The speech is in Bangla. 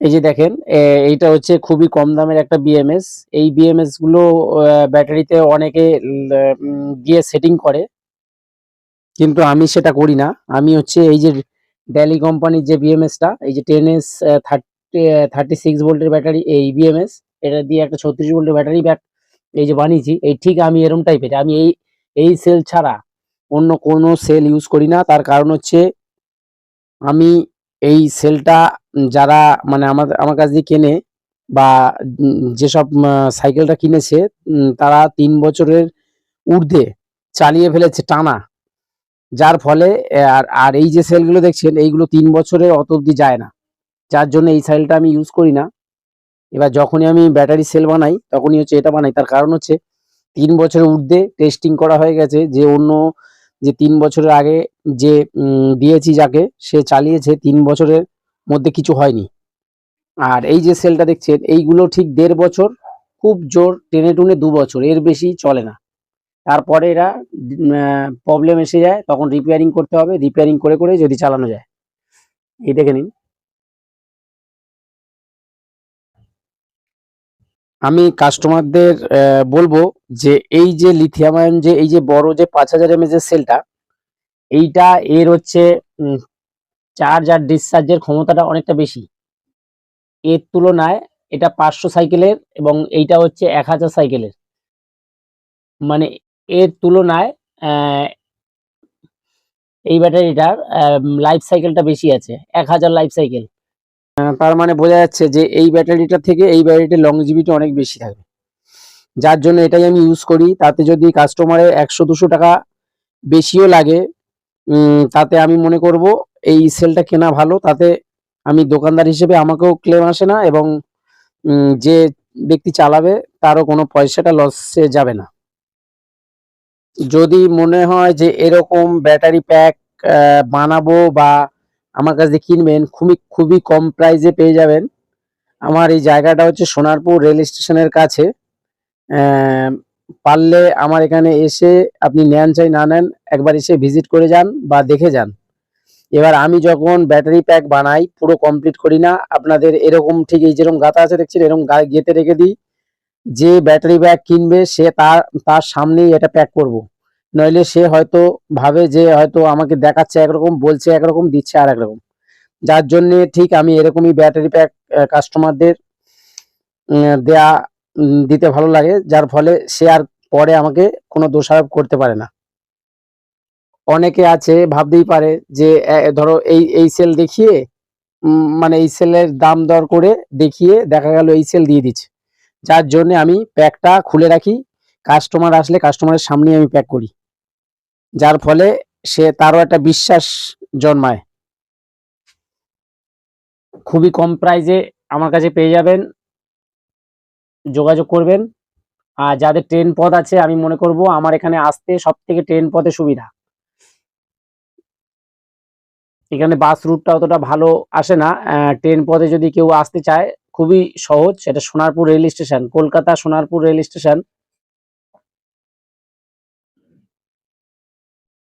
এই যে দেখেন এইটা হচ্ছে খুবই কম দামের একটা বিএমএস এই বিএমএসগুলো ব্যাটারিতে অনেকে দিয়ে সেটিং করে। কিন্তু আমি সেটা করি না। আমি হচ্ছে এই যে ডেলি কোম্পানির যে বিএমএসটা এই যে টেন এস থার্টি সিক্স ভোল্টের ব্যাটারি, এই বিএমএস এটা দিয়ে একটা ছত্রিশ ভোল্টের ব্যাটারি ব্যাক এই যে বানিয়েছি, এই ঠিক আমি এরম টাইপের আমি এই এই সেল ছাড়া অন্য কোনো সেল ইউজ করি না। তার কারণ হচ্ছে আমি এই সেলটা যারা মানে আমার আমার কাছ দিয়ে কেনে বা যেসব সাইকেলটা কিনেছে তারা তিন বছরের ঊর্ধ্বে চালিয়ে ফেলেছে টানা। যার ফলে আর আর এই যে সেলগুলো দেখছেন, এইগুলো তিন বছরের অত অব্দি যায় না। যার জন্য এই সেলটা আমি ইউজ করি না। এবার যখনই আমি ব্যাটারি সেল বানাই, তখনই হচ্ছে এটা বানাই। তার কারণ হচ্ছে, তিন বছরের ঊর্ধ্বে টেস্টিং করা হয়ে গেছে যে অন্য, যে তিন বছরের আগে যে দিয়েছি যাকে, সে চালিয়েছে তিন বছরের মধ্যে কিছু হয়নি। আর এই যে সেলটা দেখছেন, এইগুলো ঠিক দেড় বছর, খুব জোর টেনে টুনে দু বছর, এর বেশি চলে না। তারপরে এরা প্রবলেম এসে যায়, তখন রিপেয়ারিং করতে হবে রিপেয়ারিং করে করে যদি চালানো যায়। এই দেখে নিন। আমি কাস্টমারদের বলব যে এই যে লিথিয়াম আয়ন যে, এই যে বড় যে পাঁচ হাজার এমএজ এর সেলটা এইটা এর হচ্ছে চার্জ আর ডিসচার্জের ক্ষমতাটা অনেকটা বেশি। এর তুলনায় এটা পাঁচশো সাইকেলের এবং এইটা হচ্ছে এক হাজার সাইকেলের। মানে এর তুলনায় এই ব্যাটারিটার লাইফ সাইকেলটা বেশি আছে, এক হাজার লাইফ সাইকেল তার মানে বোঝা যাচ্ছে যে এই ব্যাটারিটা থেকে এই ব্যাটারিটির লংজিভিটি অনেক বেশি থাকবে যার জন্য এটাই আমি ইউজ করি, তাতে যদি কাস্টমারের একশো দুশো টাকা বেশিও লাগে তাতে আমি মনে করব এই সেলটা কেনা ভালো, তাতে আমি দোকানদার হিসেবে আমাকেও ক্লেম আসে না এবং যে ব্যক্তি চালাবে তারও কোনো পয়সাটা লসে যাবে না। যদি মনে হয় যে এরকম ব্যাটারি প্যাক বানাবো বা আমার কাছে কিনবেন, খুবই খুবই কম প্রাইসে পেয়ে যাবেন। আমার এই জায়গাটা হচ্ছে সোনারপুর রেল স্টেশনের কাছে। পারলে আমার এখানে এসে আপনি নেন চাই না নেন, একবার এসে ভিজিট করে যান বা দেখে যান। এবার আমি যখন ব্যাটারি প্যাক বানাই, পুরো কমপ্লিট করি না, আপনাদের এরকম ঠিক এই যেরকম গাতা আছে, দেখছেন? এরকম গেঁথে রেখে দিই। যে ব্যাটারি ব্যাগ কিনবে, সে তার তার সামনেই এটা প্যাক করব। নইলে সে হয়তো ভাবে যে হয়তো আমাকে দেখাচ্ছে একরকম, বলছে একরকম, দিচ্ছে আর একরকম। যার জন্য ঠিক আমি এরকমই ব্যাটারি প্যাক কাস্টমারদের দেয়া দিতে ভালো লাগে। যার ফলে সে আর পরে আমাকে কোনো দোষারোপ করতে পারে না। অনেকে আছে, ভাবতেই পারে যে ধরো এই এই সেল দেখিয়ে মানে এই সেলের দাম দর করে দেখিয়ে দেখা গেল এই সেল দিয়ে দিচ্ছে। যার জন্য আমি প্যাকটা খুলে রাখি কাস্টমার আসলে কাস্টমারের সামনে আমি প্যাক করি। যার ফলে সে তারও একটা বিশ্বাস জন্মায়। খুবই কম প্রাইজে আমার কাছে পেয়ে যাবেন, যোগাযোগ করবেন। আর যাদের ট্রেন পথ আছে, আমি মনে করব আমার এখানে আসতে সব থেকে ট্রেন পথে সুবিধা। এখানে বাস রুটটা অতটা ভালো আসে না ট্রেন পথে যদি কেউ আসতে চায়, খুবই সহজ। সেটা Sonarpur rail station, Kolkata Sonarpur rail station.